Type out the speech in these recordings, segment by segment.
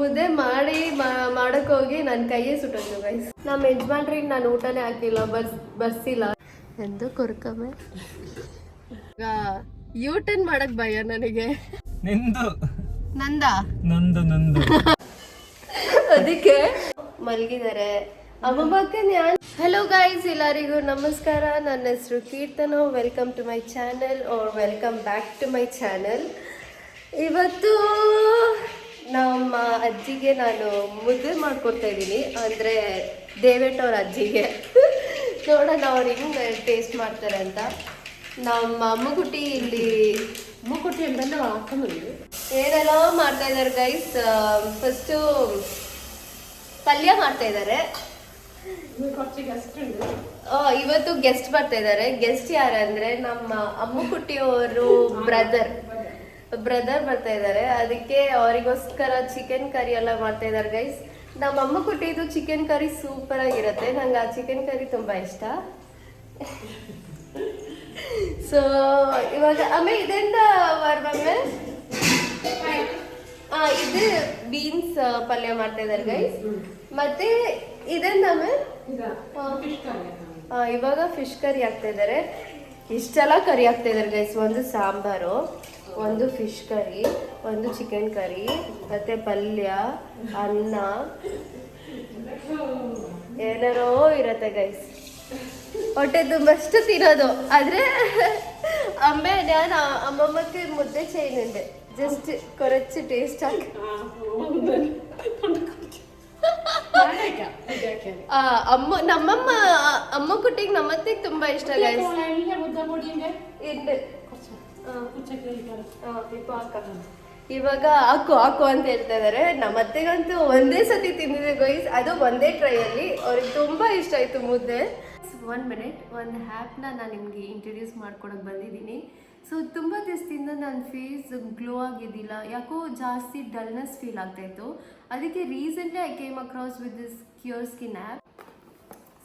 ಮುದ್ದೆ ಮಾಡಿ ಮಾ- ಮಾಡಕ್ ಹೋಗಿ ನನ್ನ ಕೈಯೇ ಸುಟ್ಟು ಗೈಸ್ ನಮ್ಮ ಯಜಮಾನ್ರಿಗೆ ನಾನು ಊಟನೇ ಹಾಕಿಲ್ಲ ಬಸ್ ಬರ್ಸಿಲ್ಲ ಎಂದು ಕೊರ್ಕಮ್ಮ ಈಗ ಯೂ ಟರ್ನ್ ಮಾಡಕ್ ಭಯ ನನಗೆ. ನಿಂದು. ನಂದ? ನಂದು ನಂದು. ಅದಕ್ಕೆ ಮಲಗಿದ್ದಾರೆ. ಅಮ್ಮ ನಾನು ಹಲೋ ಗೈಸ್ ಎಲ್ಲರಿಗೂ ನಮಸ್ಕಾರ. ನನ್ನ ಹೆಸರು Keerthana. Welcome to my channel or welcome back to my channel ಇವತ್ತು ನಮ್ಮ ಅಜ್ಜಿಗೆ ನಾನು ಮುದ್ದೆ ಮಾಡ್ಕೊಡ್ತಾ ಇದ್ದೀನಿ. ಅಂದರೆ ದೇವೇಟವ್ರ ಅವ್ರ ಅಜ್ಜಿಗೆ. ನೋಡೋಣ ಅವ್ರು ಹಿಂಗೆ ಟೇಸ್ಟ್ ಮಾಡ್ತಾರೆ ಅಂತ. ನಮ್ಮ ಅಮ್ಮಗುಟ್ಟಿ ಇಲ್ಲಿ ಅಮ್ಮಗುಟ್ಟಿ ಅಂತ ಹಾಕೊಂಡು ಏನೆಲ್ಲ ಮಾಡ್ತಾ ಇದ್ದಾರೆ ಗೈಸ್ ಫಸ್ಟು ಪಲ್ಯ ಮಾಡ್ತಾ ಇದ್ದಾರೆ. ಇವತ್ತು ಗೆಸ್ಟ್ ಬರ್ತಾ ಇದ್ದಾರೆ. ಗೆಸ್ಟ್ ಯಾರಂದ್ರೆ ನಮ್ಮ ಅಮ್ಮುಕುಟ್ಟಿಯವರು ಬ್ರದರ್ ಬ್ರದರ್ ಬರ್ತಾ ಇದ್ದಾರೆ. ಅದಕ್ಕೆ ಅವರಿಗೋಸ್ಕರ ಚಿಕನ್ ಕರಿ ಎಲ್ಲ ಮಾಡ್ತಾ ಇದ್ದಾರೆ ಗೈಸ್ ನಮ್ಮ ಅಮ್ಮ ಕೊಟ್ಟಿದ್ದು ಚಿಕನ್ ಕರಿ ಸೂಪರ್ ಆಗಿರುತ್ತೆ. ನಂಗೆ ಆ ಚಿಕನ್ ಕರಿ ತುಂಬಾ ಇಷ್ಟ. ಸೊ ಇವಾಗ ಆಮೇಲೆ ಇದೆಂತ ವರ್ಬಮ್ಮೆ ಆ ಇದು ಬೀನ್ಸ್ ಪಲ್ಯ ಮಾಡ್ತಾ ಇದ್ದಾರೆ ಗೈಸ್ ಮತ್ತೆ ಇದರಿಂದ ಆ, ಇವಾಗ ಫಿಶ್ ಕರಿ ಹಾಕ್ತಾ ಇದ್ದಾರೆ. ಇಷ್ಟೆಲ್ಲ ಕರಿ ಆಗ್ತಾ ಇದ್ದಾರೆ ಗೈಸ್ ಒಂದು ಸಾಂಬಾರು, ಒಂದು ಫಿಶ್ ಕರಿ ಒಂದು ಚಿಕನ್ ಕರಿ ಮತ್ತೆ ಪಲ್ಯ, ಅನ್ನ. ಏನಾರೋ ಇರತ್ತೆ ಗೈಸ್ ಹೊಟ್ಟೆ ತುಂಬಷ್ಟು ತಿನ್ನೋದು. ಆದ್ರೆ ಅಮ್ಮೆ ನಾನು ಅಮ್ಮಮ್ಮಕ್ಕೆ ಮುದ್ದೆ ಚೈನುಂಡೆ ಜಸ್ಟ್ ಕೊರಚು ಟೇಸ್ಟ್ ಹಾಕಿ. ಆ, ಅಮ್ಮ ನಮ್ಮಮ್ಮ ಅಮ್ಮ ಕುಟ್ಟಿಗೆ ನಮ್ಮತ್ತಿಗೆ ತುಂಬಾ ಇಷ್ಟ ಆ, ಇಪ್ಪ ಹಾಕ. ಇವಾಗ ಹಾಕು ಹಾಕು ಅಂತ ಹೇಳ್ತಾ ಇದಾರೆ. ನಮ್ಮ ಅತ್ತೆಗಂತೂ ಒಂದೇ ಸತಿ ತಿಂದಿದೆ ಗೈಸ್ ಅದು ಒಂದೇ ಟ್ರೈ ಅಲ್ಲಿ. ಅವ್ರಿಗೆ ತುಂಬಾ ಇಷ್ಟ ಆಯ್ತು ಮುದ್ದೆ. ಒನ್ ಮಿನಿಟ್ ಒಂದು ಹ್ಯಾಪ್ನ ನಾನು ನಿಮಗೆ ಇಂಟ್ರೊಡ್ಯೂಸ್ ಮಾಡ್ಕೊಡಕ್ಕೆ ಬಂದಿದ್ದೀನಿ. ಸೊ ತುಂಬ ದಿವಸದಿಂದ ನನ್ನ ಫೇಸ್ ಗ್ಲೋ ಆಗಿದ್ದಿಲ್ಲ. ಯಾಕೋ ಜಾಸ್ತಿ ಡಲ್ನೆಸ್ ಫೀಲ್ ಆಗ್ತಾಯಿತ್ತು ಅದಕ್ಕೆ recently I came across with this cure skin app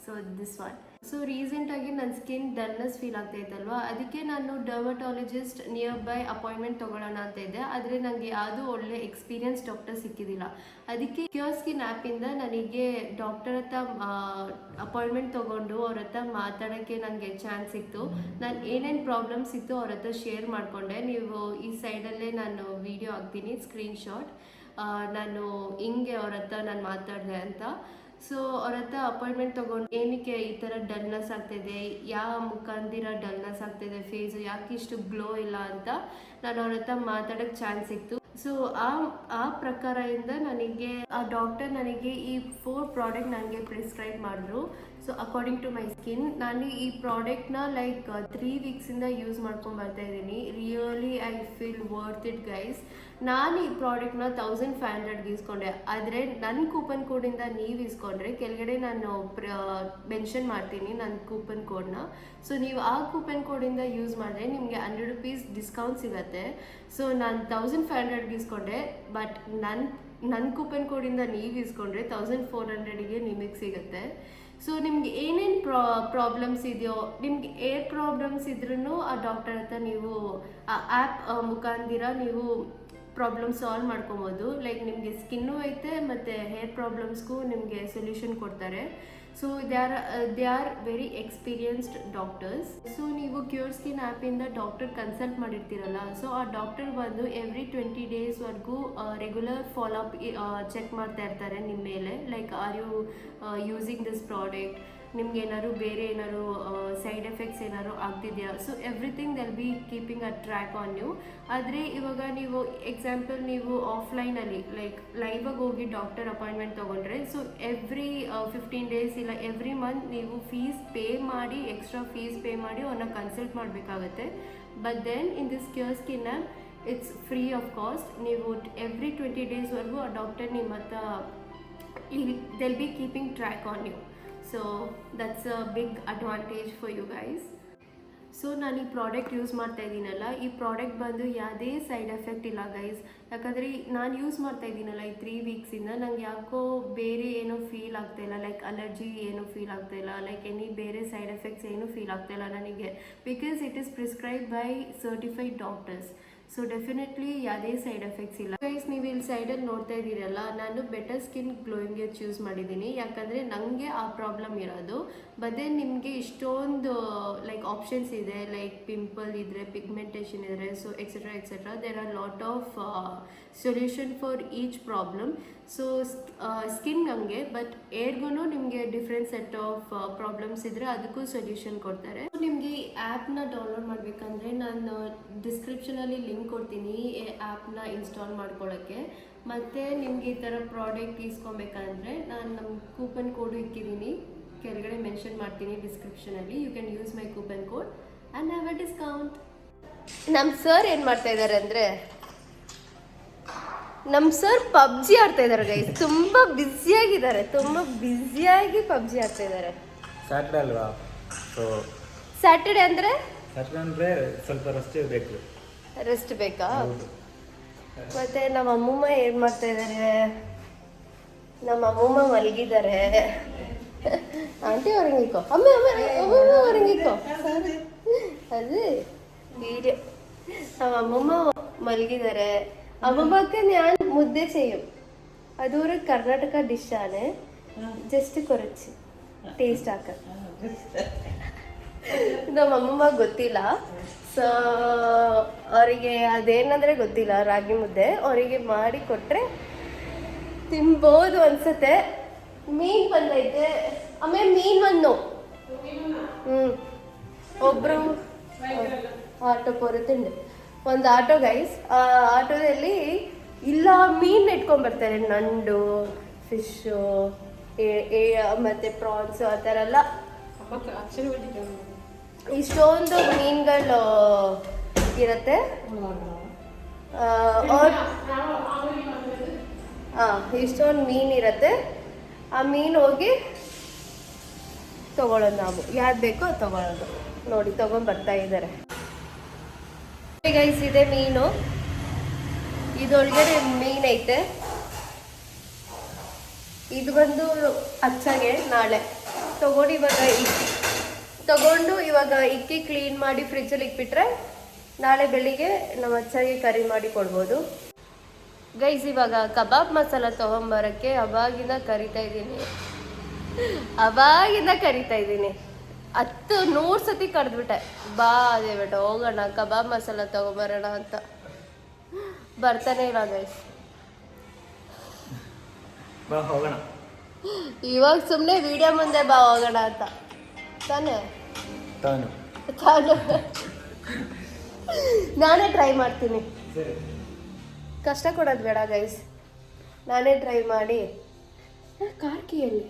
so this one so ರೀಸೆಂಟಾಗಿ ನನ್ನ ಸ್ಕಿನ್ ಡಲ್ನೆಸ್ ಫೀಲ್ ಆಗ್ತಾ ಇತ್ತಲ್ವಾ? ಅದಕ್ಕೆ ನಾನು ಡರ್ಮಟಾಲಜಿಸ್ಟ್ ನಿಯರ್ ಬೈ ಅಪಾಯಿಂಟ್ಮೆಂಟ್ ತೊಗೊಳ್ಳೋಣ ಅಂತ ಇದ್ದೆ. ಆದರೆ ನನಗೆ ಯಾವುದೂ ಒಳ್ಳೆ ಎಕ್ಸ್ಪೀರಿಯನ್ಸ್ ಡಾಕ್ಟರ್ ಸಿಕ್ಕಿದಿಲ್ಲ ಅದಕ್ಕೆ ಕ್ಯೂರ್ ಸ್ಕಿನ್ ಆ್ಯಪಿಂದ ನನಗೆ ಡಾಕ್ಟರ್ ಹತ್ರ ಅಪಾಯಿಂಟ್ಮೆಂಟ್ ತೊಗೊಂಡು ಅವ್ರ ಹತ್ರ ಮಾತಾಡೋಕ್ಕೆ ನನಗೆ ಚಾನ್ಸ್ ಸಿಕ್ತು. ನಾನು ಏನೇನು ಪ್ರಾಬ್ಲಮ್ಸ್ ಇತ್ತು ಅವ್ರ ಹತ್ರ ಶೇರ್ ಮಾಡಿಕೊಂಡೆ. ನೀವು ಈ ಸೈಡಲ್ಲೇ ನಾನು ವಿಡಿಯೋ ಹಾಕ್ತೀನಿ ಸ್ಕ್ರೀನ್ಶಾಟ್ ನಾನು ಹಿಂಗೆ ಅವ್ರ ಹತ್ರ ನಾನು ಮಾತಾಡಿದೆ ಅಂತ. ಸೊ ಅವ್ರ ಹತ್ರ ಅಪಾಯಿಂಟ್ಮೆಂಟ್ ತಗೊಂಡು ಏನಕ್ಕೆ ಈ ಥರ ಡಲ್ನೆಸ್ ಆಗ್ತಿದೆ, ಯಾವ ಮುಖಾಂತರ ಡಲ್ನೆಸ್ ಆಗ್ತಿದೆ ಫೇಸು ಯಾಕೆ ಇಷ್ಟು ಗ್ಲೋ ಇಲ್ಲ ಅಂತ ನಾನು ಅವ್ರ ಹತ್ರ ಮಾತಾಡೋಕ್ಕೆ ಚಾನ್ಸ್ ಸಿಕ್ತು ಸೊ ಆ ಆ ಪ್ರಕಾರದಿಂದ ನನಗೆ, ಆ ಡಾಕ್ಟರ್ ನನಗೆ ಈ ಫೋರ್ ಪ್ರಾಡಕ್ಟ್ ನನಗೆ ಪ್ರಿಸ್ಕ್ರೈಬ್ ಮಾಡಿದ್ರು. So according to my skin ನಾನು ಈ ಪ್ರಾಡಕ್ಟ್ನ ಲೈಕ್ ತ್ರೀ ವೀಕ್ಸಿಂದ ಯೂಸ್ ಮಾಡ್ಕೊಂಡು ಬರ್ತಾ ಇದ್ದೀನಿ. Really I feel worth it guys ನಾನು ಈ ಪ್ರಾಡಕ್ಟ್ನ ತೌಸಂಡ್ ಫೈವ್ ಹಂಡ್ರೆಡ್ಗೆ ಇಸ್ಕೊಂಡೆ ಆದರೆ ನನ್ನ ಕೂಪನ್ ಕೋಡಿಂದ ನೀವು ಇಸ್ಕೊಂಡ್ರೆ ಕೆಳಗಡೆ ನಾನು ಮೆನ್ಷನ್ ಮಾಡ್ತೀನಿ ನನ್ನ ಕೂಪನ್ ಕೋಡ್ನ ಸೊ ನೀವು ಆ ಕೂಪನ್ ಕೋಡಿಂದ ಯೂಸ್ ಮಾಡಿದ್ರೆ ನಿಮಗೆ ಹಂಡ್ರೆಡ್ ರುಪೀಸ್ ಡಿಸ್ಕೌಂಟ್ ಸಿಗತ್ತೆ. ಸೊ ನಾನು ತೌಸಂಡ್ ಫೈವ್ ಹಂಡ್ರೆಡ್ಗೆ ಇಸ್ಕೊಂಡೆ ಬಟ್ ನನ್ನ ನನ್ನ ಕೂಪನ್ ಕೋಡಿಂದ ನೀವು ಇಸ್ಕೊಂಡ್ರೆ ತೌಸಂಡ್ ಫೋರ್ ಹಂಡ್ರೆಡಿಗೆ ನಿಮಗೆ ಸಿಗುತ್ತೆ. ಸೊ ನಿಮ್ಗೆ ಏನೇನು ಪ್ರಾ ಪ್ರಾಬ್ಲಮ್ಸ್ ಇದೆಯೋ, ನಿಮ್ಗೆ ಏರ್ ಪ್ರಾಬ್ಲಮ್ಸ್ ಇದ್ರೂ ಆ ಡಾಕ್ಟರ್ ಹತ್ರ ನೀವು, ಆ ಆ್ಯಪ್ ಮುಖಾಂತರ ನೀವು ಪ್ರಾಬ್ಲಮ್ ಸಾಲ್ವ್ ಮಾಡ್ಕೊಬೋದು. ಲೈಕ್ ನಿಮಗೆ ಸ್ಕಿನ್ನು ಐತೆ ಮತ್ತು ಹೇರ್ ಪ್ರಾಬ್ಲಮ್ಸ್ಗೂ ನಿಮಗೆ ಸೊಲ್ಯೂಷನ್ ಕೊಡ್ತಾರೆ. So they are they are very experienced doctors so ನೀವು ಕ್ಯೂರ್ ಸ್ಕಿನ್ ಆ್ಯಪಿಂದ ಡಾಕ್ಟರ್ ಕನ್ಸಲ್ಟ್ ಮಾಡಿರ್ತೀರಲ್ಲ. ಸೊ ಆ ಡಾಕ್ಟರ್ ಬಂದು ಎವ್ರಿ ಟ್ವೆಂಟಿ ಡೇಸ್ವರೆಗೂ ರೆಗ್ಯುಲರ್ ಫಾಲೋಅಪ್ ಚೆಕ್ ಮಾಡ್ತಾ ಇರ್ತಾರೆ ನಿಮ್ಮ ಮೇಲೆ. Like are you using this product ನಿಮ್ಗೆ ಏನಾದ್ರು ಬೇರೆ ಏನಾದ್ರು ಸೈಡ್ ಎಫೆಕ್ಟ್ಸ್ ಏನಾದ್ರು ಆಗ್ತಿದೆಯಾ? So everything they'll be keeping a track on you ಆದರೆ ಇವಾಗ ನೀವು ಎಕ್ಸಾಂಪಲ್ ನೀವು ಆಫ್ಲೈನಲ್ಲಿ ಲೈಕ್ ಲೈವಾಗಿ ಹೋಗಿ ಡಾಕ್ಟರ್ ಅಪಾಯಿಂಟ್ಮೆಂಟ್ ತೊಗೊಂಡ್ರೆ ಸೊ ಎವ್ರಿ ಫಿಫ್ಟೀನ್ ಡೇಸ್ ಇಲ್ಲ ಎವ್ರಿ ಮಂತ್ ನೀವು ಫೀಸ್ ಪೇ ಮಾಡಿ ಎಕ್ಸ್ಟ್ರಾ ಫೀಸ್ ಪೇ ಮಾಡಿ ಅವ್ರನ್ನ ಕನ್ಸಲ್ಟ್ ಮಾಡಬೇಕಾಗತ್ತೆ. But then in this cure skin app it's free of cost ನೀವು ಎವ್ರಿ ಟ್ವೆಂಟಿ ಡೇಸ್ವರೆಗೂ ಆ ಡಾಕ್ಟರ್ ನಿಮ್ಮ ಹತ್ರ they'll be keeping track on you so that's a big advantage for you guys so ನಾನು ಈ ಪ್ರಾಡಕ್ಟ್ ಯೂಸ್ ಮಾಡ್ತಾ ಇದ್ದೀನಲ್ಲ, ಈ ಪ್ರಾಡಕ್ಟ್ ಬಂದು ಯಾವುದೇ ಸೈಡ್ ಎಫೆಕ್ಟ್ ಇಲ್ಲ ಗೈಸ್ ಯಾಕಂದರೆ ನಾನು ಯೂಸ್ ಮಾಡ್ತಾ ಇದ್ದೀನಲ್ಲ ಈ ತ್ರೀ ವೀಕ್ಸಿಂದ ನಂಗೆ ಯಾಕೋ ಬೇರೆ ಏನೂ ಫೀಲ್ ಆಗ್ತಾ ಇಲ್ಲ ಲೈಕ್ ಅಲರ್ಜಿ ಏನೂ ಫೀಲ್ ಆಗ್ತಾ ಇಲ್ಲ ಲೈಕ್ ಎನಿ ಬೇರೆ ಸೈಡ್ ಎಫೆಕ್ಟ್ಸ್ ಏನೂ ಫೀಲ್ ಆಗ್ತಾ ಇಲ್ಲ ನನಗೆ. Because it is prescribe by certified doctors so definitely ಯಾವುದೇ ಸೈಡ್ ಎಫೆಕ್ಟ್ಸ್ ಇಲ್ಲ. ಗೈಸ್ ನೀವು ಇಲ್ಲಿ ಸೈಡಲ್ಲಿ ನೋಡ್ತಾ ಇದ್ದೀರಲ್ಲ, ನಾನು ಬೆಟರ್ ಸ್ಕಿನ್ ಗ್ಲೋಯಿಂಗ್ಗೆ ಚೂಸ್ ಮಾಡಿದ್ದೀನಿ. ಯಾಕಂದರೆ ನನಗೆ ಆ ಪ್ರಾಬ್ಲಮ್ ಇರೋದು. ಬದೇ ನಿಮಗೆ ಇಷ್ಟೊಂದು ಲೈಕ್ ಆಪ್ಷನ್ಸ್ ಇದೆ ಲೈಕ್ ಪಿಂಪಲ್ ಇದ್ದರೆ ಪಿಗ್ಮೆಂಟೇಷನ್ ಇದ್ದರೆ so etcetera etcetera there are lot of solution for each problem so skin ಹಂಗೆ ಬಟ್ ಏರ್ಗೂ ನಿಮಗೆ ಡಿಫ್ರೆಂಟ್ ಸೆಟ್ ಆಫ್ ಪ್ರಾಬ್ಲಮ್ಸ್ ಇದ್ದರೆ ಅದಕ್ಕೂ ಸೊಲ್ಯೂಷನ್ ಕೊಡ್ತಾರೆ. ನಿಮಗೆ ಈ ಆ್ಯಪ್ನ ಡೌನ್ಲೋಡ್ ಮಾಡಬೇಕಂದ್ರೆ ನಾನು ಡಿಸ್ಕ್ರಿಪ್ಷನಲ್ಲಿ ಲಿಂಕ್ ಕೊಡ್ತೀನಿ ಈ ಆ್ಯಪ್ನ ಇನ್ಸ್ಟಾಲ್ ಮಾಡ್ಕೊಳ್ಳೋಕ್ಕೆ ಮತ್ತು ನಿಮಗೆ ಈ ಥರ ಪ್ರಾಡಕ್ಟ್ ಇಸ್ಕೊಬೇಕಂದ್ರೆ ನಾನು ನಮ್ಮ ಕೂಪನ್ ಕೋಡ್ ಇಕ್ಕಿದ್ದೀನಿ ಕೆಳಗಡೆ ಮೆನ್ಷನ್ ಮಾಡ್ತೀನಿ ಡಿಸ್ಕ್ರಿಪ್ಷನಲ್ಲಿ you can use my coupon code and have a discount ನಮ್ಮ ಸರ್ ಏನು ಮಾಡ್ತಾ ಇದ್ದಾರೆ ಅಂದರೆ ನಮ್ಮ ಸರ್ ಪಬ್ಜಿ ಆಡ್ತಾ ಇದ್ದಾರೆ ಗೈಸ್ ತುಂಬಾ ಬ್ಯುಸಿ ಆಗಿದ್ದಾರೆ ತುಂಬಾ ಬ್ಯುಸಿಯಾಗಿ ಪಬ್ಜಿ ಆಡ್ತಾ ಇದ್ದಾರೆ ಸ್ಯಾಟರ್ಡೆ ಅಲ್ವಾ? ಸೊ ಸ್ಯಾಟರ್ಡೆ ಅಂದ್ರೆ? ಸ್ಯಾಟರ್ಡೆ ಅಂದ್ರೆ ಸ್ವಲ್ಪ ರೆಸ್ಟ್ ಬೇಕು ರೆಸ್ಟ್ ಬೇಕಾ? ಮತ್ತೆ ನಮ್ಮ ಅಮ್ಮಮ್ಮ ಏನ್ ಮಾಡ್ತಾ ಇದ್ದಾರೆ ನಮ್ಮ ಅಮ್ಮಮ್ಮ ಮಲಗಿದ್ದಾರೆ. ಆಂಟಿ ಹೊರಂಗಿಕೋ ಅಮ್ಮ ಅಮ್ಮ ಅಮ್ಮಮ್ಮ ಹೊರಂಗಿಕೋ ಅದೇ. ವೀಡಿಯೋ ನಮ್ಮ ಅಮ್ಮಮ್ಮ ಮಲಗಿದ್ದಾರೆ. അമ്മമ്മക്ക് ഞാൻ മുദ്ദ ചെയ്യും അതൊരു കർണാടക ഡിഷാണ് ജസ്റ്റ് കുറച്ച് ಟೇಸ್ಟ್ ಹಾಕ ನಮ್ಮ ಅಮ್ಮಮ್ಮ ಗೊತ್ತಿಲ್ಲ ಸೊ ಅವರಿಗೆ ಅದೇನಂದ್ರೆ ಗೊತ್ತಿಲ್ಲ ರಾಗಿ ಮುದ್ದೆ ಅವರಿಗೆ ಮಾಡಿ ಕೊಟ್ರೆ ತಿನ್ಬೋದು ಅನ್ಸುತ್ತೆ ಮೀನ್ ಬಂದೈತೆ ಆಮೇಲೆ ಮೀನ್ ಒಂದು ಹ್ಮ್ ಒಬ್ರು ಆಟೋ ಪೊರತುಂಡು ಒಂದು ಆಟೋ ಗೈಸ್ ಆ ಆಟೋದಲ್ಲಿ ಇಲ್ಲ ಮೀನ್ ಇಟ್ಕೊಂಡ್ ಬರ್ತಾರೆ ನಂಡು ಫಿಶು ಮತ್ತೆ ಪ್ರಾನ್ಸ್ ಆ ಥರ ಎಲ್ಲ. ಇಷ್ಟೊಂದು ಮೀನುಗಳು ಇರುತ್ತೆ. ಆ, ಇಷ್ಟೊಂದು ಮೀನು ಇರುತ್ತೆ. ಆ ಮೀನು ಹೋಗಿ ತಗೊಳ್ಳೋದು ನಾವು. ಯಾವ್ದು ಬೇಕೋ ಅದು ತಗೊಳ್ಳೋದು. ನೋಡಿ ತಗೊಂಡ್ ಬರ್ತಾ ಇದ್ದಾರೆ. ಗೈಸ್ ಇದೆ ಮೀನು. ಇದೊಳಗಡೆ ಮೀನ್ ಐತೆ. ಇದು ಬಂದು ಅಚ್ಚಾಗೆ ನಾಳೆ. ತಗೊಂಡು ಇವಾಗ ಇಕ್ಕಿ. ತಗೊಂಡು ಇವಾಗ ಇಕ್ಕಿ ಕ್ಲೀನ್ ಮಾಡಿ ಫ್ರಿಜ್ಜಲ್ಲಿ ಇಕ್ಬಿಟ್ರೆ ನಾಳೆ ಬೆಳಿಗ್ಗೆ ನಮ್ಮ ಅಚ್ಚಾಗೆ ಕರಿ ಮಾಡಿ ಕೊಡ್ಬೋದು. ಗೈಸ್ ಇವಾಗ ಕಬಾಬ್ ಮಸಾಲ ತಗೊಂಬರಕ್ಕೆ ಅವಾಗಿಂದ ಕರಿತಾ ಇದ್ದೀನಿ. ಅವಾಗಿಂದ ಕರಿತಾ ಇದ್ದೀನಿ. ಹತ್ತು ನೂರು ಸತಿ ಕಡ್ದ್ಬಿಟ್ಟೆ. ಬಾ ಅದೇ ಬೇಟ ಹೋಗೋಣ ಕಬಾಬ್ ಮಸಾಲ ತಗೊಂಬರೋಣ ಅಂತ. ಬರ್ತಾನೆ ಇಲ್ಲ ಗೈಸ್ ಇವಾಗ ಸುಮ್ಮನೆ ವಿಡಿಯೋ ಮುಂದೆ ಬಾ ಹೋಗೋಣ ಅಂತ. ತಾನೆ? ತಾನು. ತಾನು. ನಾನೇ ಟ್ರೈ ಮಾಡ್ತೀನಿ. ಕಷ್ಟ ಕೊಡೋದು ಬೇಡ ಗೈಸ್ ನಾನೇ ಟ್ರೈ ಮಾಡಿ. ಕಾರ್ಕಿಯಲ್ಲಿ?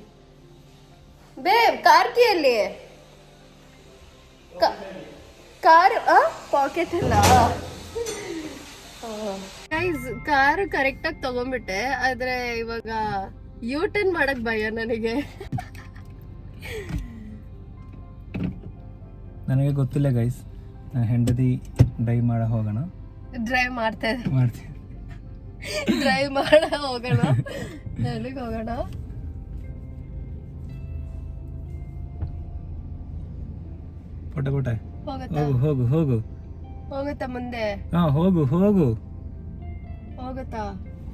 ಬೇ ಕಾರ್ಕಿಯಲ್ಲಿ? ಕಾರು ಪಾಕೆಟ್ ಅಲ್ಲ ಗೈಸ್ ಕಾರು ಕರೆಕ್ಟಾಗಿ ತಗೊಂಡ್ಬಿಟ್ಟೆ ಆದ್ರೆ ಇವಾಗ ಯೂ ಟರ್ನ್ ಮಾಡಕ್ ಭಯ ನನಗೆ ನನಗೆ ಗೊತ್ತಿಲ್ಲ ಗೈಸ್ ಹೆಂಡತಿ ಡ್ರೈವ್ ಮಾಡ ಹೋಗೋಣ ಡ್ರೈವ್ ಮಾಡ್ತಾ ಮಾಡ್ತೀನಿ ಡ್ರೈವ್ ಮಾಡ ಹೋಗೋಣ ಎಲ್ಲಿಗೆ ಹೋಗೋಣ ಪುಟ ಪಟ. ಹೋಗು ಹೋಗು ಹೋಗು. ಹೋಗುತ್ತಾ ಮುಂದೆ? ಹಾ ಹೋಗು ಹೋಗು. ಹೋಗುತ್ತಾ?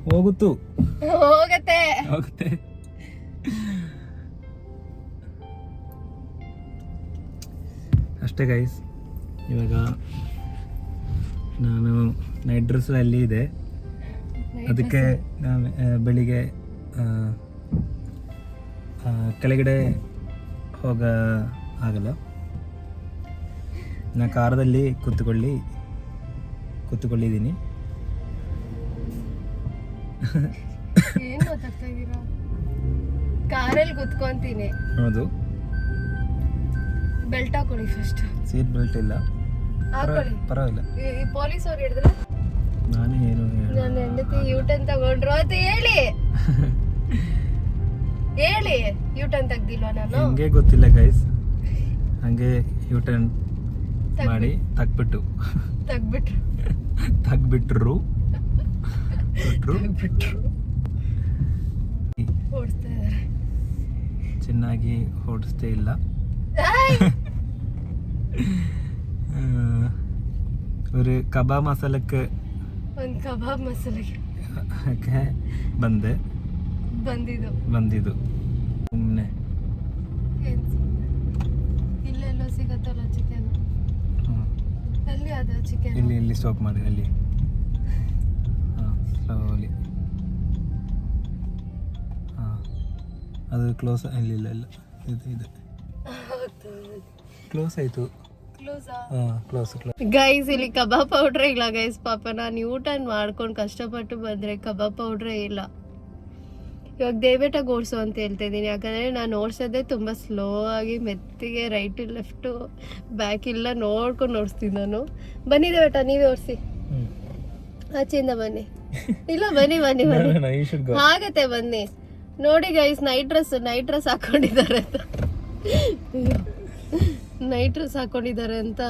ಹೋಗುತ್ತು. ಹೋಗತ್ತೆ. ಹೋಗುತ್ತೆ. ಅಷ್ಟೇ ಗೈಸ್ ಇವಾಗ ನಾನು ನೈಟ್ ಡ್ರೆಸ್ ಅಲ್ಲಿ ಇದೆ. ಅದಕ್ಕೆ ನಾನು ಬೆಳಿಗ್ಗೆ ಕೆಳಗಡೆ ಹೋಗ ಆಗಲ್ಲ. ನಾ ಕಾರದಲ್ಲಿ ಕೂತ್ಕೊಳ್ಳಿ ಕೂತ್ಕೊಳ್ಳಿದ್ದೀನಿ. ಏನು ಮಾತಾಡ್ತಾ ಕಾರಲ್ಲಿ ಕೂತ್ಕೊಂತೀನಿ. ಹೌದು. ಬೆಲ್ಟ್ ಹಾಕೊಳ್ಳಿ ಫಸ್ಟ್ ಸೀಟ್ ಬೆಲ್ಟ್ ಇಲ್ಲ. ಹಾಕೊಳ್ಳಿ. ಪರವಾಗಿಲ್ಲ. ಈ ಪೊಲೀಸ್ ಅವ್ರು ಹಿಡಿದ್ರೆ ನಾನು ಏನು ನನ್ನ ಹೆಂಡತಿ ಯೂಟನ್ ತಗೊಂಡ್ರು ಅಂತ ಹೇಳಿ. ಹೇಳಿ ಯೂಟನ್ ತೆಗ್ದಿಲ್ವಾ ನಾನು? ಹಂಗೆ ಗೊತ್ತಿಲ್ಲ ಗೈಸ್ ಹಂಗೆ ಯೂಟರ್ನ್ ಮಾಡಿ ತಗ್ಬಿಟ್ಟು. ತಗ್ಬಿಟ್ರು. ತಗ್ಬಿಟ್ರು. ಚೆನ್ನಾಗಿ ಓಡಿಸ್ತೇ ಇಲ್ಲ. ಒಂದು ಕಬಾಬ್ ಮಸಾಲಕ್ಕೆ ಒಂದು ಕಬಾಬ್ ಮಸಾಲಕ್ಕೆ. ಬಂದೆ. ಬಂದಿದ್ದು. ಬಂದಿದ್ದು. ಸುಮ್ಮನೆ ಚಿಕನ್ ಇಲ್ಲಿ ಇಲ್ಲಿ ಸ್ಟಾಪ್ ಮಾಡಿ ಅಲ್ಲಿ. ಹಾಂ ಸ್ಲೋಲಿ ಹಾಂ ಅದು ಕ್ಲೋಸ್ ಇಲ್ಲಿ ಇಲ್ಲ ಇಲ್ಲ. ಇದು ಇದು. ಕ್ಲೋಸ್ ಆಯಿತು. ಹಾಂ ಕ್ಲೋಸ್ ಕ್ಲೋಸ್ ಗೈಸ್ ಇಲ್ಲಿ ಕಬಾಬ್ ಪೌಡ್ರೇ ಇಲ್ಲ ಗೈಸ್ ಪಾಪ ನಾನು ಊಟ ಮಾಡ್ಕೊಂಡು ಕಷ್ಟಪಟ್ಟು ಬಂದ್ರೆ ಕಬಾಬ್ ಪೌಡ್ರೇ ಇಲ್ಲ. ಇವಾಗ ದಯವಿಟ್ಟಾಗಿ ಓಡಿಸು ಅಂತ ಹೇಳ್ತಾ ಇದ್ದೀನಿ. ಯಾಕಂದರೆ ನಾನು ಓಡಿಸೋದೇ ತುಂಬ ಸ್ಲೋ ಆಗಿ ಮೆತ್ತಿಗೆ ರೈಟು ಲೆಫ್ಟು ಬ್ಯಾಕ್ ಇಲ್ಲ ನೋಡ್ಕೊಂಡು ಓಡಿಸ್ತೀನಿ ನಾನು. ಬನ್ನಿ ದೇವೇಟ ನೀವೇ ಓಡಿಸಿ. ಆಚೆಯಿಂದ ಬನ್ನಿ. ಇಲ್ಲ ಬನ್ನಿ ಬನ್ನಿ ಬನ್ನಿ. ಆಗತ್ತೆ ಬನ್ನಿ. ನೋಡಿ guys night dress night dress ಹಾಕೊಂಡಿದ್ದಾರೆ ಅಂತ. ನೈಟ್ ಡ್ರೆಸ್ ಹಾಕೊಂಡಿದ್ದಾರೆ ಅಂತ.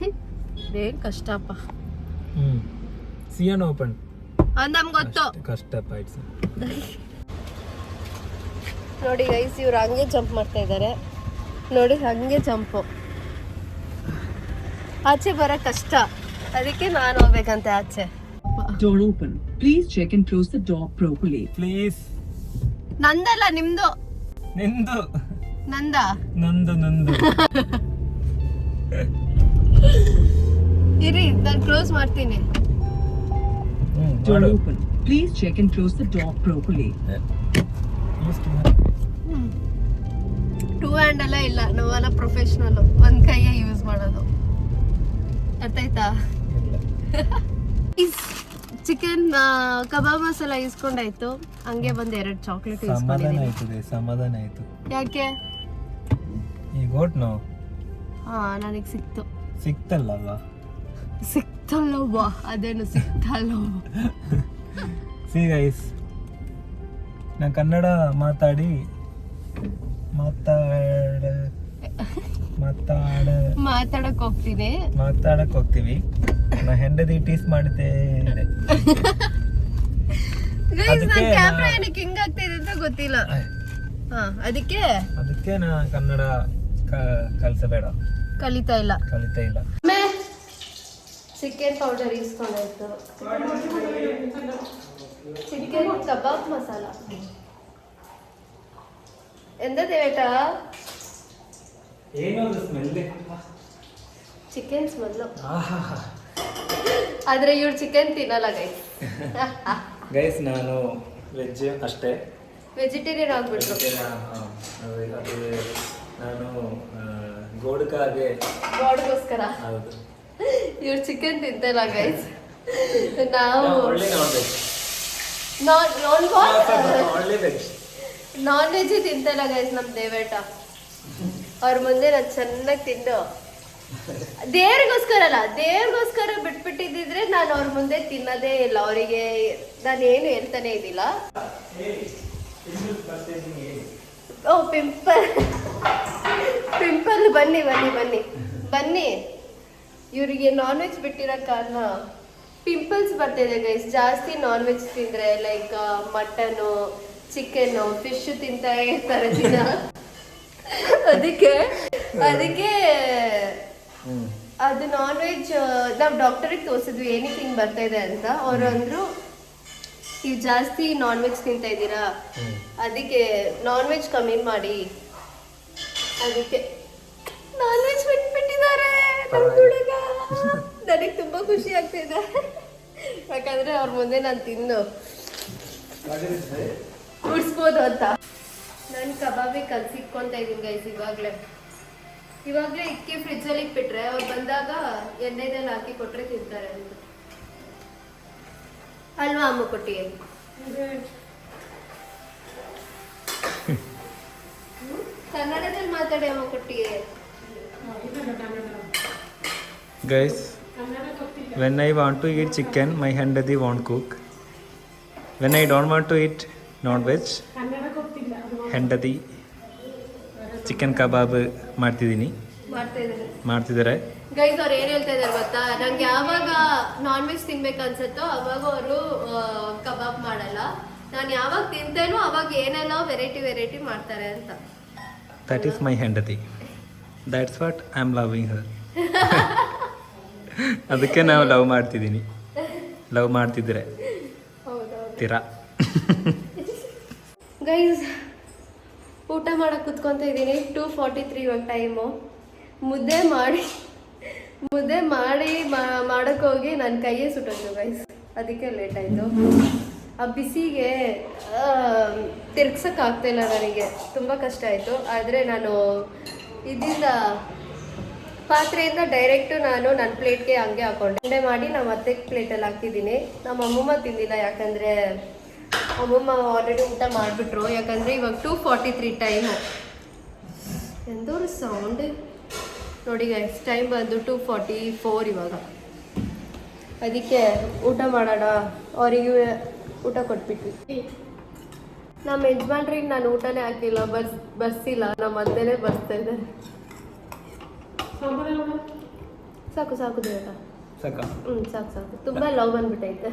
ಏನ್ ಕಷ್ಟಪ್ಪ ಸಿಯನ್ ಓಪನ್ ಅದ್ ನಮ್ಗೆ ಗೊತ್ತು. ಕಷ್ಟಪ್ಪ ನೋಡಿ ಗೈಸ್ ಇವ್ರು ಹಂಗೆ ಜಂಪ್ ಮಾಡ್ತಾ ಇದ್ದಾರೆ ನೋಡಿ ಹಂಗೆ ಜಂಪ್ ಆಚೆ ಬರ ಕಷ್ಟ. ಅದಕ್ಕೆ ನಾನು ಹೋಗ್ಬೇಕಂತೆ ಆಚೆ. Door open please check and close the door properly please ನಂದಲ್ಲ ನಿಮ್ದು? ನಿಮ್ದು ನಂದ? ನಂದ ನಂದ. ಇರಿ ನಾನು ಕ್ಲೋಸ್ ಮಾಡ್ತೀನಿ. Door open please check and close the door properly two hand ಎಲ್ಲ ಇಲ್ಲ ನಾವೆಲ್ಲ ಪ್ರೊಫೆಷ್ನಲ್ ಒಂದ್ ಕೈಯೇ ಯೂಸ್ ಮಾಡೋದು. ಅರ್ಥ ಆಯ್ತಾ ಚಿಕನ್ ಕಬಾಬ್ ಮಸಾಲ ಇಸ್ಕೊಂಡಾಯ್ತು. ಹಂಗೆ ಬಂದು ಎರಡು ಚಾಕ್ಲೇಟ್ ಸಮಾಧಾನ ಆಯ್ತು ಆಯ್ತದೆ ಸಮಾಧಾನ ಆಯ್ತು. ಯಾಕೆ? ಈಗ ಓಟ್ ನೋ? ಹಾ ನನಗೆ ಸಿಕ್ತು. ಸಿಕ್ತಲ್ಲವಾ ಸಿಕ್ತಲ್ಲವಾ ಅದೇನು ಸಿಕ್ತಲ್ಲೋ ಸಿ ಗೈಸ್ ನಾ ಕನ್ನಡ ಮಾತಾಡಿ ಮಾತಾಡ ಮಾತಾಡ. ಮಾತಾಡಕ್ ಹೋಗ್ತೀನಿ ಮಾತಾಡಕ್ ಹೋಗ್ತೀವಿ. ನಾ ಹೆಂಡದಿ ಟೀಸ್ ಮಾಡಿದ್ದೆ ನನ್ ಕ್ಯಾಮ್ರಾ ಏನಕ್ಕೆ ಹಿಂಗ್ ಆಗ್ತಿದೆ ಅಂತ ಗೊತ್ತಿಲ್ಲ. ಹಾ ಅದಕ್ಕೆ? ಅದಕ್ಕೆ ನಾ ಕನ್ನಡ ಕಲಿಸಬೇಡ. ಕಲಿತಾ ಇಲ್ಲ. ಕಲಿತಾ ಇಲ್ಲ. ಚಿಕನ್ ಪೌಡರ್ ಇಸ್ಕೊಂಡಾಯ್ತು ಚಿಕನ್ ಕಬಾಬ್ ಮಸಾಲ ಎಂದ ದೇವೇಟ ಏನದು ಸ್ಮೆಲ್ ಚಿಕನ್ ಸ್ಮೆಲ್ಲು ಆದ್ರೆ ಇವ್ರು ಚಿಕನ್ ತಿನ್ನಲ್ಲ ಗೈಸ್ ಗೈಸ್ ನಾನು ವೆಜ್ ಅಷ್ಟೇ ವೆಜಿಟೇರಿಯನ್ ಆಗ್ಬಿಟ್ರು ಅದು ನಾನು ಗೋಡ್ಕಾಗೆ ಗಾಡ್ಗೋಸ್ಕರ ಹೌದು ಇವ್ರು ಚಿಕನ್ ತಿಂತಲ್ಲ ಗೈಸ್ ನಾವು ಒಳ್ಳೆ veg non non veg non veg ತಿಂತಲ್ಲ guys ನಮ್ ದೇವೇಟ ಅವ್ರ ಮುಂದೆ ನಾನು ಚೆನ್ನಾಗಿ ತಿಂದು. ದೇವ್ರಿಗೋಸ್ಕರ ಅಲ್ಲ ದೇವ್ರಿಗೋಸ್ಕರ ಬಿಟ್ಬಿಟ್ಟಿದ್ರೆ ನಾನು ಅವ್ರ ಮುಂದೆ ತಿನ್ನೋದೇ ಇಲ್ಲ. ಅವರಿಗೆ ನಾನು ಏನು ಹೇಳ್ತಾನೆ ಇದ್ದಿಲ್ಲ. ಓ ಪಿಂಪಲ್ ಪಿಂಪಲ್ ಬನ್ನಿ ಬನ್ನಿ ಬನ್ನಿ. ಬನ್ನಿ. ಇವರಿಗೆ ನಾನ್ ವೆಜ್ ಬಿಟ್ಟಿರೋ ಕಾರಣ ಪಿಂಪಲ್ಸ್ ಬರ್ತಿದೆ ಗೈಸ್ ಜಾಸ್ತಿ ನಾನ್ ವೆಜ್ ತಿಂದ್ರೆ ಲೈಕ್ ಮಟನು ಚಿಕನ್ ಫಿಶ್ ತಿಂತಾ ಇರ್ತಾರೆ ದಿನ ಅದಕ್ಕೆ ಅದಕ್ಕೆ ಅದು ನಾನ್ ವೆಜ್ ನಾವು ಡಾಕ್ಟರಿಗೆ ತೋರಿಸಿದ್ವಿ ಏನಕ್ಕೆ ಹಿಂಗೆ ಬರ್ತಾ ಇದೆ ಅಂತ. ಅವ್ರು ಅಂದ್ರು ನೀವು ಜಾಸ್ತಿ ನಾನ್ ವೆಜ್ ತಿಂತಾ ಇದ್ದೀರಾ? ಅದಕ್ಕೆ ನಾನ್ ವೆಜ್ ಕಮ್ಮಿ ಮಾಡಿ. ಅದಕ್ಕೆ ನಾನ್ ವೆಜ್ ಬಿಟ್ಬಿಟ್ಟಿದ್ದಾರೆ ನಮ್ ಹುಡುಗ ನನಗೆ ತುಂಬಾ ಖುಷಿ ಆಗ್ತಿದೆ. ಯಾಕಂದ್ರೆ ಅವ್ರ ಮುಂದೆ ನಾನು ತಿನ್ನು. ಉಡ್ಸ್ಬೋದು ಅಂತ. ನಾನು ಕಬಾಬಿ ಕಲ್ಸಿಕ್ಕೊಂತ ಇದೀನಿ ಗೈಸ್ ಇವಾಗ್ಲೇ. ಇವಾಗ್ಲೇ ಇಕ್ಕಿ ಫ್ರಿಜ್ಜಲ್ಲಿ ಇಟ್ಬಿಟ್ರೆ ಅವ್ರು ಬಂದಾಗ ಎಣ್ಣೆದಲ್ಲಿ ಹಾಕಿ ಕೊಟ್ರೆ ತಿಂತಾರೆ ಅಂತ. ಅಲ್ವಾ ಅಮ್ಮ ಕೊಟ್ಟಿಗೆ ಕನ್ನಡದಲ್ಲಿ ಮಾತಾಡಿ ಅಮ್ಮ ಕೊಟ್ಟಿಗೆ guys when I want to eat chicken my ಹೆಂಡದಿ want cook when I don't want to eat non veg ಹೆಂಡದಿ chicken kebab ಮಾಡ್ತಿದ್ದೀನಿ. ಮಾಡ್ತಿದ್ದಾರೆ. ಗೈಸ್ ಅವ್ರು ಏನ್ ಹೇಳ್ತಾ ಇದಾರೆ ಗೊತ್ತಾ? ನಂಗೆ ಯಾವಾಗ ನಾನ್ ವೆಜ್ ತಿನ್ಬೇಕು ಅನ್ಸುತ್ತೋ ಅವಾಗ ಅವರು ಕಬಾಬ್ ಮಾಡಲ್ಲ. ನಾನು ಯಾವಾಗ ತಿಂತೇನೋ ಅವಾಗ ಏನೆಲ್ಲ ವೆರೈಟಿ ವೆರೈಟಿ ಮಾಡ್ತಾರೆ ಅಂತ. ದಟ್ ಈಸ್ ಮೈ ಹೆಂಡತಿ that's what I am loving her ಅದಕ್ಕೆ ನಾವು ಲವ್ ಮಾಡ್ತಿದ್ದೀನಿ ಲವ್ ಮಾಡ್ತಿದ್ರೆ ತೀರಾ. ಗೈಸ್ ಊಟ ಮಾಡೋಕೆ ಕುತ್ಕೊಂತ ಇದ್ದೀನಿ ಟೂ ಫಾರ್ಟಿ ತ್ರೀ ಇವಾಗ ಟೈಮು ಮುದ್ದೆ ಮಾಡಿ ಮುದ್ದೆ ಮಾಡಿ ಮಾಡೋಕ್ಕೆ ಹೋಗಿ ನನ್ನ ಕೈಯೇ ಸುಟ್ಟೋದು ಗೈಸ್ ಅದಕ್ಕೆ ಲೇಟ್ ಆಯಿತು. ಆ ಬಿಸಿಗೆ ತಿರ್ಗ್ಸಕ್ಕೆ ಆಗ್ತಾಯಿಲ್ಲ ನನಗೆ. ತುಂಬ ಕಷ್ಟ ಆಯಿತು. ಆದರೆ ನಾನು ಇದರಿಂದ ಪಾತ್ರೆಯಿಂದ ಡೈರೆಕ್ಟು ನಾನು ನನ್ನ ಪ್ಲೇಟ್ಗೆ ಹಂಗೆ ಹಾಕೊಂಡೆ. ಉಂಡೆ ಮಾಡಿ ನಮ್ಮ ಅತ್ತೆ ಪ್ಲೇಟಲ್ಲಿ ಹಾಕಿದ್ದೀನಿ ನಮ್ಮ ಅಮ್ಮಮ್ಮ ತಿಂದಿಲ್ಲ, ಯಾಕಂದರೆ ಅಮ್ಮಮ್ಮ ಆಲ್ರೆಡಿ ಊಟ ಮಾಡಿಬಿಟ್ರು. ಯಾಕಂದರೆ ಇವಾಗ ಟೂ ಫಾರ್ಟಿ ತ್ರೀ ಟೈಮು ಎಂದೋರು ಸೌಂಡ್ ನೋಡಿ ಗೈಸ್ ಟೈಮ್ ಬಂದು ಟೂ ಫಾರ್ಟಿ ಫೋರ್ ಇವಾಗ. ಅದಕ್ಕೆ ಊಟ ಮಾಡೋಣ. ಅವರಿಗೆ ಊಟ ಕೊಟ್ಬಿಟ್ವಿ. ನಮ್ಮ ಯಜಮಾನ್ರಿಗೆ ನಾನು ಊಟನೇ ಹಾಕಿಲ್ಲ ಬಸ್ ಇಲ್ಲ ನಮ್ಮ ಅತ್ತೆನೇ ಬಸ್ತಾ ಇದ್ದಾರೆ ಸಾಂಬಾರು ಸಾಕು ಸಾಕು ದೇವತ ಸಾಕ ಹ್ಞೂ ಸಾಕು ಸಾಕು ತುಂಬ ಲವ್ ಬಂದ್ಬಿಟ್ಟೈತೆ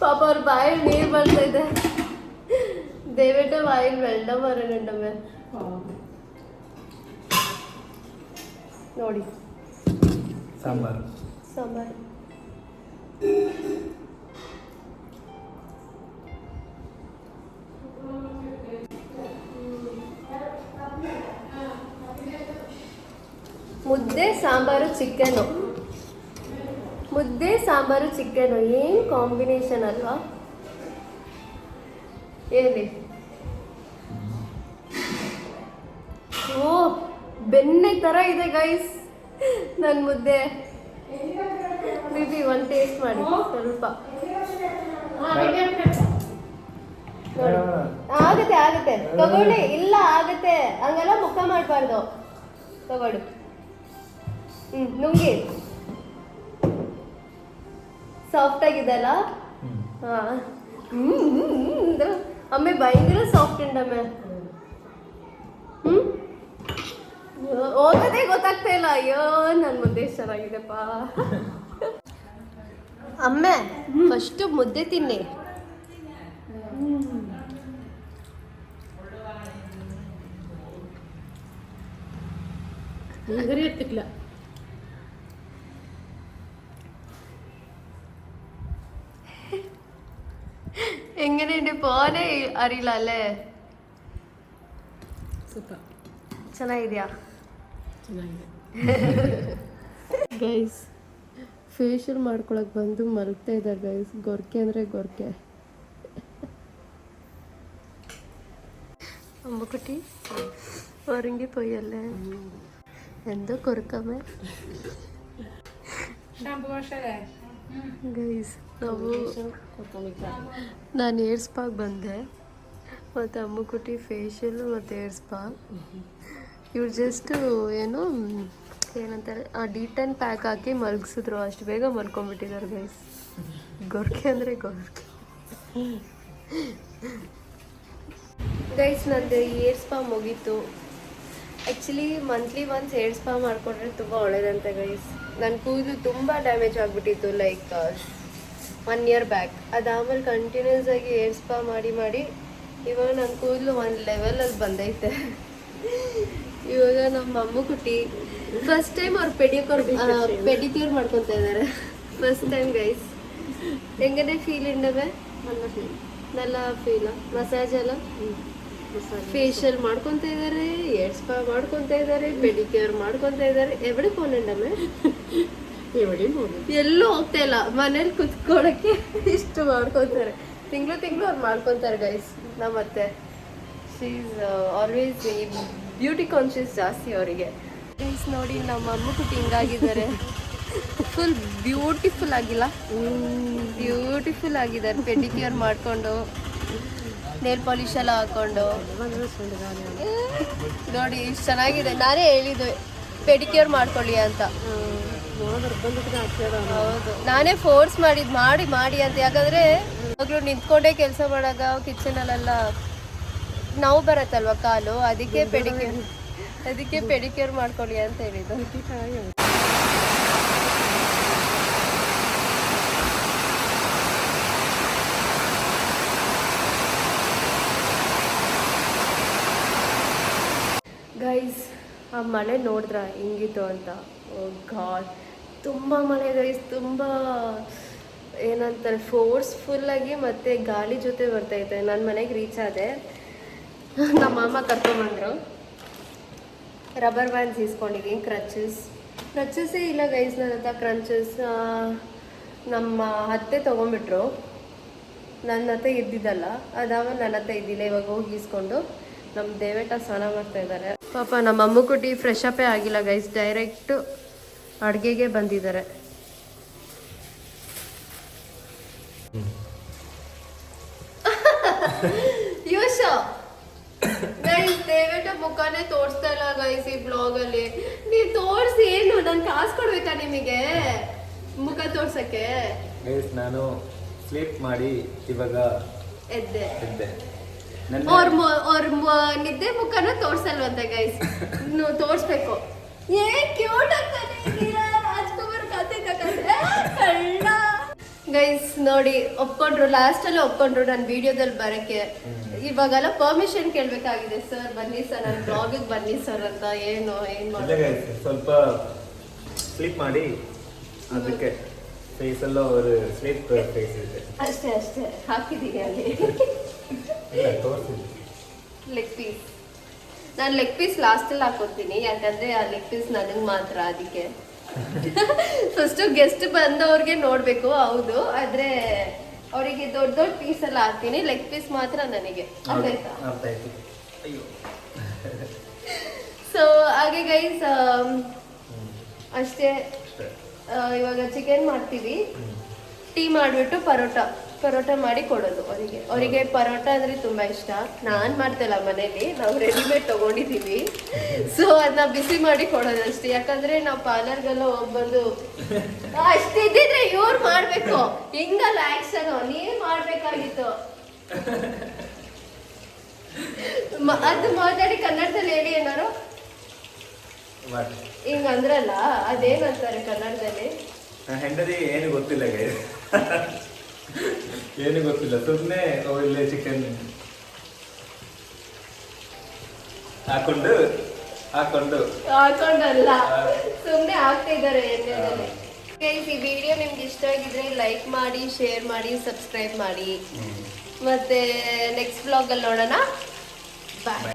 ಪಾಪ ಅವ್ರ ಬಾಯಿ ನೀರು ಬರ್ತೈತೆ ದಯವಿಟ್ಟು ಬಾಯಿಗೆ ಬೆಳ್ಡ ಬರೋಣ ನೋಡಿ ಸಾಂಬಾರು ಸಾಂಬಾರು ಮುದ್ದೆ, ಸಾಂಬಾರು ಚಿಕನು ಮುದ್ದೆ, ಸಾಂಬಾರು ಚಿಕನು ಏನು ಕಾಂಬಿನೇಷನ್ ಅಲ್ವಾ? ಹೇಳಿ. ಓ, ಬೆಣ್ಣೆ ಥರ ಇದೆ ಗೈಸ್ ನನ್ನ ಮುದ್ದೆ. ಬಿಬಿ, ಒಂದು ಟೇಸ್ಟ್ ಮಾಡಿ. ಸ್ವಲ್ಪ. ಆಗುತ್ತೆ, ಆಗತ್ತೆ. ತಗೊಳ್ಳಿ. ಇಲ್ಲ, ಆಗುತ್ತೆ. ಹಂಗೆಲ್ಲ ಮುಖ ಮಾಡಬಾರ್ದು. ತಗೊಳ್ಳಿ. ಹ್ಞೂ ನುಂಗಿ. ಸಾಫ್ಟ್ ಆಗಿದೆಲ್ಲ ಹಾಂ. ಅಮ್ಮೆ ಭಯಂಕರ ಸಾಫ್ಟ್ ಉಂಟಮ್ಮೆ ಹ್ಞೂ ಹೋಗೋದೇ ಗೊತ್ತಾಗ್ತಾ ಇಲ್ಲ. ಅಯ್ಯೋ ನನ್ನ ಮುದ್ದೆ ಚೆನ್ನಾಗಿದೆಪ್ಪ. ಅಮ್ಮೆ ಫಸ್ಟ್ ಮುದ್ದೆ ತಿನ್ನಿ. ಹ್ಞೂ എങ്ങനെയുണ്ട് പോനെ അറിയില്ല അല്ലേ സൂപ്പർ ಚೆನ್ನಾಗಿದ್ಯಾ ಚೆನ್ನಾಗಿದೆ ಗೈಸ್ ಫೇಶಿಯಲ್ ಮಾಡ್ಕೊಳಕ್ ಬಂದು ಮಲಗ್ತಾ ಇದ್ದಾರೆ ಗೈಸ್ ಗೊರ್ಕೆ ಅಂದರೆ ಗೊರ್ಕೆ അമ്മക്കുട്ടി ഉറങ്ങിപ്പോയല്ലേ എന്തോ കൊറുക്കമ്മേ ഷാമ്പു വാഷല്ലേ ಗೈಸ್ ನಾವು ನಾನು ಏರ್ ಸ್ಪಾಗೆ ಬಂದೆ. ಮತ್ತು ಅಮ್ಮುಕುಟಿ ಫೇಶಿಯಲು ಮತ್ತು ಏರ್ ಸ್ಪಾ. ಇವ್ರು ಜಸ್ಟು ಏನು, ಏನಂತಾರೆ, ಆ ಡಿಟನ್ ಪ್ಯಾಕ್ ಹಾಕಿ ಮಲಗಿಸಿದ್ರು. ಅಷ್ಟು ಬೇಗ ಮಲ್ಕೊಂಡ್ಬಿಟ್ಟಿದ್ದಾರೆ ಗೈಸ್ ಗೊರ್ಕೆ ಅಂದರೆ ಗೊರ್ಕೆ. ಗೈಸ್ ನಂದು ಏರ್ ಸ್ಪಾ ಮುಗೀತು. Actually monthly once air spa ಮಾಡಿಕೊಂಡ್ರೆ ತುಂಬ ಒಳ್ಳೇದಂತೆ ಗೈಸ್ ನನ್ನ ಕೂದಲು ತುಂಬ ಡ್ಯಾಮೇಜ್ ಆಗಿಬಿಟ್ಟಿತ್ತು ಲೈಕ್ ಒನ್ ಇಯರ್ ಬ್ಯಾಕ್ ಅದಾದಮೇಲೆ ಕಂಟಿನ್ಯೂಸ್ ಆಗಿ ಏರ್ ಸ್ಪಾ ಮಾಡಿ ಮಾಡಿ ಇವಾಗ ನನ್ನ ಕೂದಲು ಒಂದು ಲೆವೆಲಲ್ಲಿ ಬಂದೈತೆ. ಇವಾಗ ನಮ್ಮ ಅಮ್ಮ ಕುಟ್ಟಿ ಫಸ್ಟ್ ಟೈಮ್ ಅವ್ರು ಪೆಡಿಕೋರ್ ಪೆಡಿಕ್ಯೂರ್ ಮಾಡ್ಕೊತಾ ಇದ್ದಾರೆ ಫಸ್ಟ್ ಟೈಮ್ ಗೈಸ್ ಹೆಂಗನೆ ಫೀಲ್ ಇಂಡವೆ ನಲ್ಲ ಫೀಲ್ ಫೀಲ ಮಸಾಜ್ ಎಲ್ಲ ಫೇಶಿಯಲ್ ಮಾಡ್ಕೊತಾ ಇದ್ದಾರೆ ಏರ್ ಸ್ಪಾ ಮಾಡ್ಕೊತಾ ಇದ್ದಾರೆ ಪೆಡಿಕ್ಯೂರ್ ಮಾಡ್ಕೊತಾ ಇದ್ದಾರೆ ಎವಡೆ ಫೋನ್ ಇಂಡಮೆ ಎಲ್ಲೂ ಹೋಗ್ತಾ ಇಲ್ಲ. ಮನೇಲಿ ಕುತ್ಕೊಳಕ್ಕೆ ಇಷ್ಟು ಮಾಡ್ಕೊತಾರೆ. ತಿಂಗಳು ತಿಂಗಳು ಅವ್ರು ಮಾಡ್ಕೊತಾರೆ ಗೈಸ್ ನಮ್ಮ ಅತ್ತೆ ಈಸ್ ಆಲ್ವೇಸ್ ಬ್ಯೂಟಿ ಕಾನ್ಶಿಯಸ್ ಜಾಸ್ತಿ ಅವರಿಗೆ. ಗೈಸ್ ನೋಡಿ ನಮ್ಮ ಅಮ್ಮ ಕುಟ್ಟಿ ಹಿಂಗಾಗಿದ್ದಾರೆ. ಫುಲ್ ಬ್ಯೂಟಿಫುಲ್ ಆಗಿಲ್ಲ. ಬ್ಯೂಟಿಫುಲ್ ಆಗಿದ್ದಾರೆ. ಪೆಡಿಕ್ಯೂರ್ ಮಾಡಿಕೊಂಡು ನೇಲ್ ಪಾಲಿಶ್ ಎಲ್ಲ ಹಾಕೊಂಡು. ನೋಡಿ ಇಷ್ಟು ಚೆನ್ನಾಗಿದೆ. ನಾನೇ ಹೇಳಿದ್ದು ಪೆಡಿಕ್ಯೂರ್ ಮಾಡ್ಕೊಳ್ಳಿ ಅಂತ. ಹೌದು. ನಾನೇ ಫೋರ್ಸ್ ಮಾಡಿದ್ ಮಾಡಿ ಮಾಡಿ ಅಂತ. ಯಾಕಂದ್ರೆ ಮಗಳು ನಿಂತ್ಕೊಂಡೇ ಕೆಲಸ ಮಾಡಾಗ ಕಿಚನ್ ಅಲ್ಲೆಲ್ಲ ನೋವು ಬರತ್ತಲ್ವಾ ಕಾಲು? ಅದಕ್ಕೆ ಪೆಡಿಕ್ಯೂರ್ ಅದಕ್ಕೆ ಪೆಡಿಕ್ಯೂರ್ ಮಾಡ್ಕೊಳ್ಳಿ ಅಂತ ಹೇಳಿದ್ದು. ಗೈಸ್ ಆ ಮಳೆ ನೋಡಿದ್ರ ಹಿಂಗಿತ್ತು ಅಂತ? ಓ ಗಾಡ್ ತುಂಬ ಮಳೆ ಗೈಸ್ ತುಂಬ ಏನಂತಾರೆ ಫೋರ್ಸ್ಫುಲ್ಲಾಗಿ ಮತ್ತು ಗಾಳಿ ಜೊತೆ ಬರ್ತಾ ಬರ್ತೈತೆ ನನ್ನ ಮನೆಗೆ ರೀಚ್ ಆದೆ. ನಮ್ಮ ಮಾಮ ಕರ್ಕೊಂಬಂದರು. ರಬ್ಬರ್ ಬ್ಯಾಂಡ್ಸ್ ಇಸ್ಕೊಂಡಿದ್ದೀನಿ ಕ್ರಚಸ್ ಕ್ರಚಸ್ಸೇ ಇಲ್ಲ ಗೈಸ್ ನನ್ನ ಹತ್ರ ಕ್ರಂಚಸ್ ನಮ್ಮ ಅತ್ತೆ ತೊಗೊಂಬಿಟ್ರು. ನನ್ನ ಹತ್ರ ಇದ್ದಿದ್ದಲ್ಲ, ಅದಾವ ನನ್ನ ಹತ್ರ ಇದ್ದಿಲ್ಲ, ಇವಾಗ ಹೋಗಿ ಇಸ್ಕೊಂಡು ನಮ್ಮ ದೇವೇಟ ಸ್ನಾನ ಮಾಡ್ತಾ ಇದ್ದಾರೆ. ಪಾಪ ನಮ್ಮ ಅಮ್ಮ ಫ್ರೆಶ್ ಅಪ್ಪೇ ಆಗಿಲ್ಲ ಗೈಸ್ ಡೈರೆಕ್ಟ್ ಅಡುಗೆಗೆ ಬಂದಿದ್ದಾರೆ. ಯುಶ ಗೈಸ್ ದಯವಿಟ್ಟು ಮುಖನೇ ತೋರಿಸ್ತಾ ಇಲ್ಲ ಗೈಸ್ ಈ ಬ್ಲಾಗ್ ಅಲ್ಲಿ. ನೀವು ತೋರಿಸಿ ಏನು? ನನ್ ಕಾಸು ಕೊಡ್ಬೇಕಾ ನಿಮಗೆ? ಮುಖ ತೋರ್ಸಕ್ಕೆ? ಗೈಸ್ ನಾನು ಸ್ಲೀಪ್ ಮಾಡಿ ಇವಾಗ ಎದ್ದೆ. ಎದ್ದೆ. ಅವ್ರ ಅವ್ರ ನಿದ್ದೆ ಮುಖನ ತೋರ್ಸಲ್ವಂತೆ ಗೈಸ್ ನೀವು ತೋರ್ಸ್ಬೇಕು. ಏ ಕ್ಯೂಟ್ ಆಗ್ತಾನೆ ಗೈಸ್ ನೋಡಿ ಒಪ್ಕೊಂಡ್ರು ಲಾಸ್ಟ್ ಅಲ್ಲಿ ಒಪ್ಕೊಂಡ್ರು ನನ್ನ ವಿಡಿಯೋದಲ್ಲಿ ಬರಕ್ಕೆ. ಇವಾಗೆಲ್ಲ ಪರ್ಮಿಷನ್ ಕೇಳಬೇಕಾಗಿದೆ ಸರ್ ಬನ್ನಿ ಸರ್ ನನ್ನ ಬ್ಲಾಗಿಗೆ ಬನ್ನಿ ಸರ್ ಅಂತ ಏನು ಏನು ಮಾಡಿ ಸ್ವಲ್ಪ ಸ್ಲಿಪ್ ಮಾಡಿ ಅದಕ್ಕೆ ಫೇಸ್ ಅಲ್ಲ ஒரு ಸ್ಲೀಪ್ ಫೇಸ್ ಇದೆ. ಅಷ್ಟೇ ಅಷ್ಟೇ ಹಾಕಿದ್ದೀನಿ ಅಲ್ಲಿ. ಲೆಗ್ ಪೀಸ್ ನಾನು ಲೆಗ್ ಪೀಸ್ ಲಾಸ್ಟಲ್ಲಿ ಹಾಕೋತೀನಿ ಯಾಕಂದ್ರೆ ಆ ಲೆಗ್ ಪೀಸ್ ನನಗೆ ಮಾತ್ರ ಅದಕ್ಕೆ. ಫಸ್ಟು ಗೆಸ್ಟ್ ಬಂದವ್ರಿಗೆ ನೋಡ್ಬೇಕು ಹೌದು. ಆದ್ರೆ ಅವರಿಗೆ ದೊಡ್ಡ ದೊಡ್ಡ ಪೀಸ್ ಎಲ್ಲ ಹಾಕ್ತೀನಿ. ಲೆಗ್ ಪೀಸ್ ಮಾತ್ರ ನನಗೆ. ಸೊ ಹಾಗೆ ಗೈಸ್ ಅಷ್ಟೇ. ಅಷ್ಟೇ. ಇವಾಗ ಚಿಕನ್ ಮಾಡ್ತೀವಿ. ಟೀ ಮಾಡಿಬಿಟ್ಟು ಪರೋಟ. ಪರೋಟ ಮಾಡಿ ಕೊಡೋದು ಅವರಿಗೆ. ಅವರಿಗೆ ಪರೋಟ ಅಂದ್ರೆ ತುಂಬಾ ಇಷ್ಟ. ನಾನ್ ಮಾಡ್ತಲ್ಲ ಮನೇಲಿ ನಾವು ರೆಡಿಮೇಡ್ ತಗೊಂಡಿದೀವಿ. ಸೊ ಅದನ್ನ ಬಿಸಿ ಮಾಡಿ ಕೊಡೋದು ಅಷ್ಟೇ ಯಾಕಂದ್ರೆ ನಾವು ಪಾರ್ಲರ್ಗೆಲ್ಲ ಹೋಗ್ಬಂದು ಅಷ್ಟಿದ್ದಿದ್ರೆ ಇವ್ರು ಮಾಡ್ಬೇಕು. ಹಿಂಗಲ್ಲ ಆಕ್ಷನ್ ನೀನು ಮಾಡ್ಬೇಕಾಗಿತ್ತು. ಅದು ಮಾತಾಡಿ ಕನ್ನಡದಲ್ಲಿ ಹೇಳಿ ಏನಾರು ಹಿಂಗ ಅಂದ್ರಲ್ಲ ಅದೇನಂತಾರೆ ಕನ್ನಡದಲ್ಲಿ? ಹೆಂಡತಿ ಏನು ಗೊತ್ತಿಲ್ಲ ಏನು ಗೊತ್ತಿಲ್ಲ ಸುಮ್ಮನೆ ಒಳ್ಳೆ ಚಿಕನ್ ಹಾಕೊಂಡು ಹಾಕೊಂಡು. ಹಾಕೊಂಡಲ್ಲ. ಸುಮ್ಮನೆ ಹಾಕ್ತಾ ಇದ್ದಾರೆ ಎಣ್ಣೆದಲ್ಲಿ ಈ ವಿಡಿಯೋ ನಿಮ್ಗೆ ಇಷ್ಟ ಆಗಿದ್ರೆ ಲೈಕ್ ಮಾಡಿ ಶೇರ್ ಮಾಡಿ ಸಬ್ಸ್ಕ್ರೈಬ್ ಮಾಡಿ. ಮತ್ತೆ ನೆಕ್ಸ್ಟ್ ಬ್ಲಾಗ್ ಅಲ್ಲಿ ನೋಡೋಣ. ಬಾಯ್